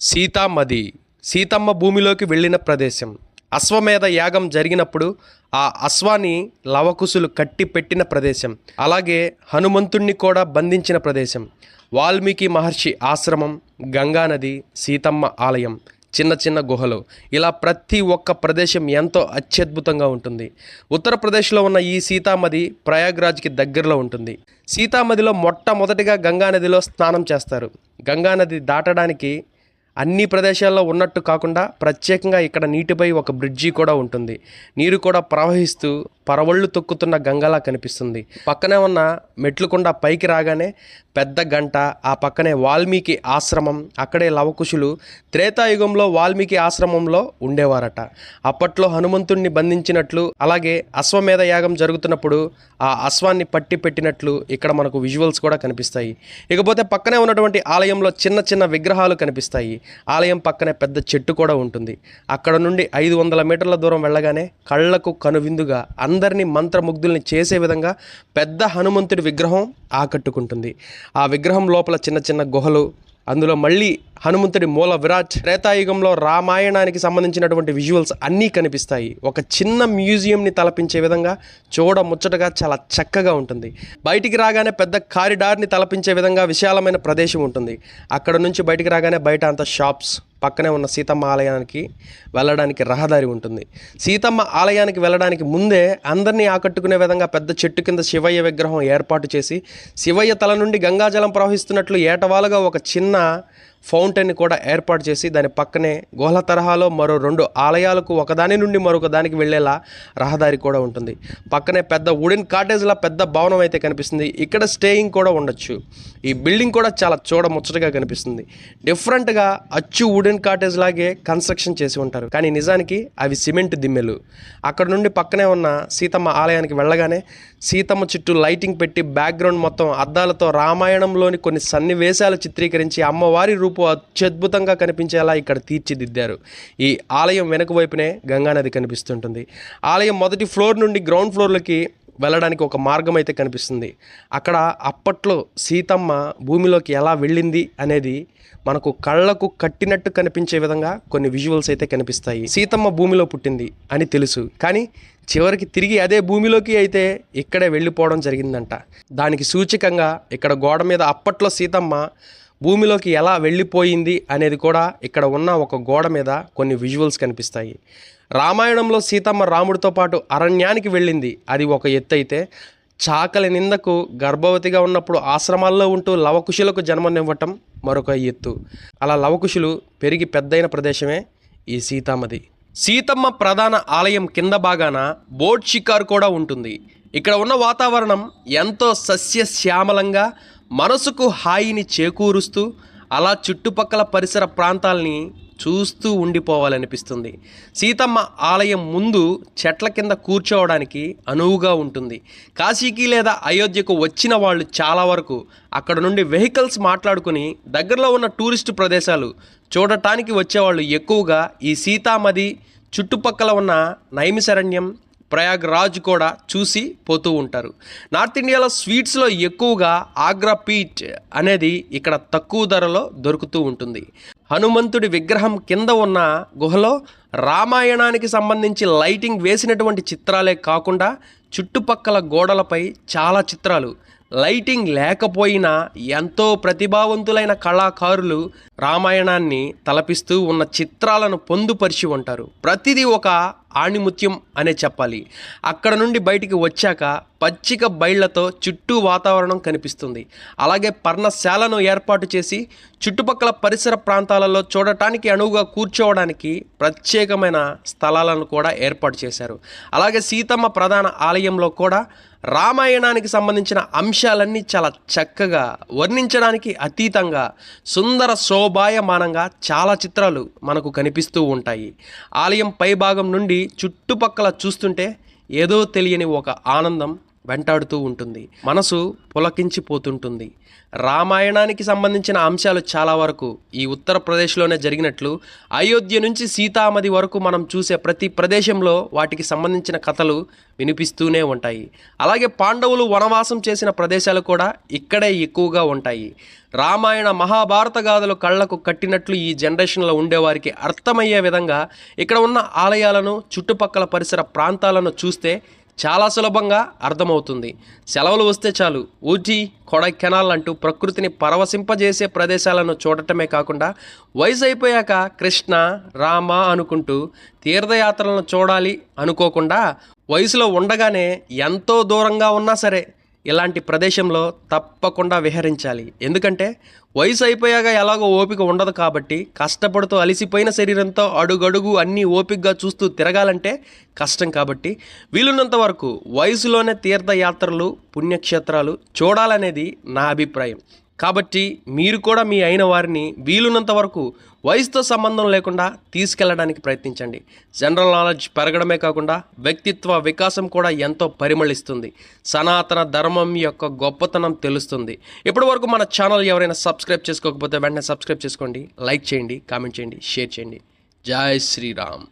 సీతామది సీతమ్మ భూమిలోకి వెళ్ళిన ప్రదేశం. అశ్వమేధ యాగం జరిగినప్పుడు ఆ అశ్వాన్ని లవకుశులు కట్టి పెట్టిన ప్రదేశం. అలాగే హనుమంతుణ్ణి కూడా బంధించిన ప్రదేశం. వాల్మీకి మహర్షి ఆశ్రమం గంగానది సీతమ్మ ఆలయం చిన్న చిన్న గుహలు. ఇలా ప్రతి ఒక్క ప్రదేశం ఎంతో అత్యద్భుతంగా ఉంటుంది. ఉత్తరప్రదేశ్లో ఉన్న ఈ సీతామది ప్రయాగ్రాజ్కి దగ్గరలో ఉంటుంది. సీతామదిలో మొట్టమొదటిగా గంగానదిలో స్నానం చేస్తారు. గంగానది దాటడానికి అన్ని ప్రదేశాల్లో ఉన్నట్టు కాకుండా ప్రత్యేకంగా ఇక్కడ నీటిపై ఒక బ్రిడ్జి కూడా ఉంటుంది. నీరు కూడా ప్రవహిస్తూ పరవళ్ళు తొక్కుతున్న గంగలా కనిపిస్తుంది. పక్కనే ఉన్న మెట్లుకుండా పైకి రాగానే పెద్ద గంట ఆ పక్కనే వాల్మీకి ఆశ్రమం అక్కడే లవకుశులు త్రేతాయుగంలో వాల్మీకి ఆశ్రమంలో ఉండేవారట. అప్పట్లో హనుమంతుణ్ణి బంధించినట్లు అలాగే అశ్వమేధ యాగం జరుగుతున్నప్పుడు ఆ అశ్వాన్ని పట్టి పెట్టినట్లు ఇక్కడ మనకు విజువల్స్ కూడా కనిపిస్తాయి. ఇకపోతే పక్కనే ఉన్నటువంటి ఆలయంలో చిన్న చిన్న విగ్రహాలు కనిపిస్తాయి. ఆలయం పక్కనే పెద్ద చెట్టు కూడా ఉంటుంది. అక్కడ నుండి ఐదు వందల మీటర్ల దూరం వెళ్ళగానే కళ్ళకు కనువిందుగా అందరినీ మంత్రముగ్ధుల్ని చేసే విధంగా పెద్ద హనుమంతుడి విగ్రహం ఆకట్టుకుంటుంది. ఆ విగ్రహం లోపల చిన్న చిన్న గుహలు అందులో మళ్ళీ హనుమంతుడి మూల విరాట్ త్రేతాయుగంలో రామాయణానికి సంబంధించినటువంటి విజువల్స్ అన్నీ కనిపిస్తాయి. ఒక చిన్న మ్యూజియంని తలపించే విధంగా చూడ ముచ్చటగా చాలా చక్కగా ఉంటుంది. బయటికి రాగానే పెద్ద కారిడార్ని తలపించే విధంగా విశాలమైన ప్రదేశం ఉంటుంది. అక్కడ నుంచి బయటికి రాగానే బయట అంత షాప్స్ పక్కనే ఉన్న సీతమ్మ ఆలయానికి వెళ్ళడానికి రహదారి ఉంటుంది. సీతమ్మ ఆలయానికి వెళ్ళడానికి ముందే అందరినీ ఆకట్టుకునే విధంగా పెద్ద చెట్టు కింద శివయ్య విగ్రహం ఏర్పాటు చేసి శివయ్య తల నుండి గంగాజలం ప్రవహిస్తున్నట్లు ఏటవాలుగా ఒక చిన్న ఫౌంటైన్ కూడా ఏర్పాటు చేసి దాని పక్కనే గోహల తరహాలో మరో రెండు ఆలయాలకు ఒకదాని నుండి మరొక దానికి వెళ్ళేలా రహదారి కూడా ఉంటుంది. పక్కనే పెద్ద వుడెన్ కాటేజ్లా పెద్ద భవనం అయితే కనిపిస్తుంది. ఇక్కడ స్టేయింగ్ కూడా ఉండొచ్చు. ఈ బిల్డింగ్ కూడా చాలా చూడముచ్చటగా కనిపిస్తుంది. డిఫరెంట్గా అచ్చు వుడెన్ కాటేజ్ లాగే కన్స్ట్రక్షన్ చేసి ఉంటారు. కానీ నిజానికి అవి సిమెంట్ దిమ్మెలు. అక్కడ నుండి పక్కనే ఉన్న సీతమ్మ ఆలయానికి వెళ్ళగానే సీతమ్మ చుట్టూ లైటింగ్ పెట్టి బ్యాక్గ్రౌండ్ మొత్తం అద్దాలతో రామాయణంలోని కొన్ని సన్నివేశాలు చిత్రీకరించి అమ్మవారి రూపు అత్యద్భుతంగా కనిపించేలా ఇక్కడ తీర్చిదిద్దారు. ఈ ఆలయం వెనుక వైపునే గంగానది కనిపిస్తుంటుంది. ఆలయం మొదటి ఫ్లోర్ నుండి గ్రౌండ్ ఫ్లోర్లకి వెళ్ళడానికి ఒక మార్గం అయితే కనిపిస్తుంది. అక్కడ అప్పట్లో సీతమ్మ భూమిలోకి ఎలా వెళ్ళింది అనేది మనకు కళ్ళకు కట్టినట్టు కనిపించే విధంగా కొన్ని విజువల్స్ అయితే కనిపిస్తాయి. సీతమ్మ భూమిలో పుట్టింది అని తెలుసు. కానీ చివరికి తిరిగి అదే భూమిలోకి అయితే ఇక్కడే వెళ్ళిపోవడం జరిగిందంట. దానికి సూచికంగా ఇక్కడ గోడ మీద అప్పట్లో సీతమ్మ భూమిలోకి ఎలా వెళ్ళిపోయింది అనేది కూడా ఇక్కడ ఉన్న ఒక గోడ మీద కొన్ని విజువల్స్ కనిపిస్తాయి. రామాయణంలో సీతమ్మ రాముడితో పాటు అరణ్యానికి వెళ్ళింది. అది ఒక ఎత్తు అయితే చాకలి నిందకు గర్భవతిగా ఉన్నప్పుడు ఆశ్రమాల్లో ఉంటూ లవకుశులకు జన్మనివ్వటం మరొక ఎత్తు. అలా లవకుశులు పెరిగి పెద్దయిన ప్రదేశమే ఈ సీతమ్మది సీతమ్మ ప్రధాన ఆలయం కింద భాగాన బోట్ షికార్ కూడా ఉంటుంది. ఇక్కడ ఉన్న వాతావరణం ఎంతో సస్యశ్యామలంగా మనసుకు హాయిని చేకూరుస్తూ అలా చుట్టుపక్కల పరిసర ప్రాంతాల్ని చూస్తూ ఉండిపోవాలనిపిస్తుంది. సీతమ్మ ఆలయం ముందు చెట్ల కింద కూర్చోవడానికి అనువుగా ఉంటుంది. కాశీకి లేదా అయోధ్యకు వచ్చిన వాళ్ళు చాలా వరకు అక్కడ నుండి వెహికల్స్ మాట్లాడుకుని దగ్గరలో ఉన్న టూరిస్ట్ ప్రదేశాలు చూడటానికి వచ్చేవాళ్ళు ఎక్కువగా ఈ సీతామది చుట్టుపక్కల ఉన్న నైమిశరణ్యం ప్రయాగ్ రాజ్ కూడా చూసి పోతూ ఉంటారు. నార్త్ ఇండియాలో స్వీట్స్లో ఎక్కువగా ఆగ్రా పీట్ అనేది ఇక్కడ తక్కువ ధరలో దొరుకుతూ ఉంటుంది. హనుమంతుడి విగ్రహం కింద ఉన్న గుహలో రామాయణానికి సంబంధించి లైటింగ్ వేసినటువంటి చిత్రాలే కాకుండా చుట్టుపక్కల గోడలపై చాలా చిత్రాలు. లైటింగ్ లేకపోయినా ఎంతో ప్రతిభావంతులైన కళాకారులు రామాయణాన్ని తలపిస్తూ ఉన్న చిత్రాలను పొందుపరిచి ఉంటారు. ప్రతిదీ ఒక ఆణిముత్యం అనే చెప్పాలి. అక్కడ నుండి బయటికి వచ్చాక పచ్చిక బయళ్ళతో చుట్టూ వాతావరణం కనిపిస్తుంది. అలాగే పర్ణశాలను ఏర్పాటు చేసి చుట్టుపక్కల పరిసర ప్రాంతాలలో చూడటానికి అనువుగా కూర్చోవడానికి ప్రత్యేకమైన స్థలాలను కూడా ఏర్పాటు చేశారు. అలాగే సీతమ్మ ప్రధాన ఆలయంలో కూడా రామాయణానికి సంబంధించిన అంశాలన్నీ చాలా చక్కగా వర్ణించడానికి అతీతంగా సుందర శోభాయమానంగా చాలా చిత్రాలు మనకు కనిపిస్తూ ఉంటాయి. ఆలయం పై భాగం నుండి చుట్టుపక్కల చూస్తుంటే ఏదో తెలియని ఒక ఆనందం వెంటాడుతూ ఉంటుంది. మనసు పులకించిపోతుంటుంది. రామాయణానికి సంబంధించిన అంశాలు చాలా వరకు ఈ ఉత్తరప్రదేశ్లోనే జరిగినట్లు అయోధ్య నుంచి సీతామది వరకు మనం చూసే ప్రతి ప్రదేశంలో వాటికి సంబంధించిన కథలు వినిపిస్తూనే ఉంటాయి. అలాగే పాండవులు వనవాసం చేసిన ప్రదేశాలు కూడా ఇక్కడే ఎక్కువగా ఉంటాయి. రామాయణ మహాభారత గాథలు కళ్ళకు కట్టినట్లు ఈ జనరేషన్లో ఉండేవారికి అర్థమయ్యే విధంగా ఇక్కడ ఉన్న ఆలయాలను చుట్టుపక్కల పరిసర ప్రాంతాలను చూస్తే చాలా సులభంగా అర్థమవుతుంది. సెలవులు వస్తే చాలు. ఊటీ కొడైకెనాల్ అంటూ ప్రకృతిని పరవశింపజేసే ప్రదేశాలను చూడటమే కాకుండా వయసు అయిపోయాక కృష్ణ రామ అనుకుంటూ తీర్థయాత్రలను చూడాలి అనుకోకుండా వయసులో ఉండగానే ఎంతో దూరంగా ఉన్నా సరే ఇలాంటి ప్రదేశంలో తప్పకుండా విహరించాలి. ఎందుకంటే వయసు అయిపోయాక ఎలాగో ఓపిక ఉండదు కాబట్టి కష్టపడుతూ అలిసిపోయిన శరీరంతో అడుగడుగు అన్నీ ఓపికగా చూస్తూ తిరగాలంటే కష్టం కాబట్టి వీలున్నంత వరకు వయసులోనే తీర్థయాత్రలు పుణ్యక్షేత్రాలు చూడాలనేది నా అభిప్రాయం. కాబట్టి మీరు కూడా మీ అయిన వారిని వీలున్నంత వరకు వయసుతో సంబంధం లేకుండా తీసుకెళ్ళడానికి ప్రయత్నించండి. జనరల్ నాలెడ్జ్ పెరగడమే కాకుండా వ్యక్తిత్వ వికాసం కూడా ఎంతో పరిమళిస్తుంది. సనాతన ధర్మం యొక్క గొప్పతనం తెలుస్తుంది. ఇప్పటి వరకు మన ఛానల్ ఎవరైనా సబ్స్క్రైబ్ చేసుకోకపోతే వెంటనే సబ్స్క్రైబ్ చేసుకోండి లైక్ చేయండి కామెంట్ చేయండి షేర్ చేయండి. జై శ్రీరామ్.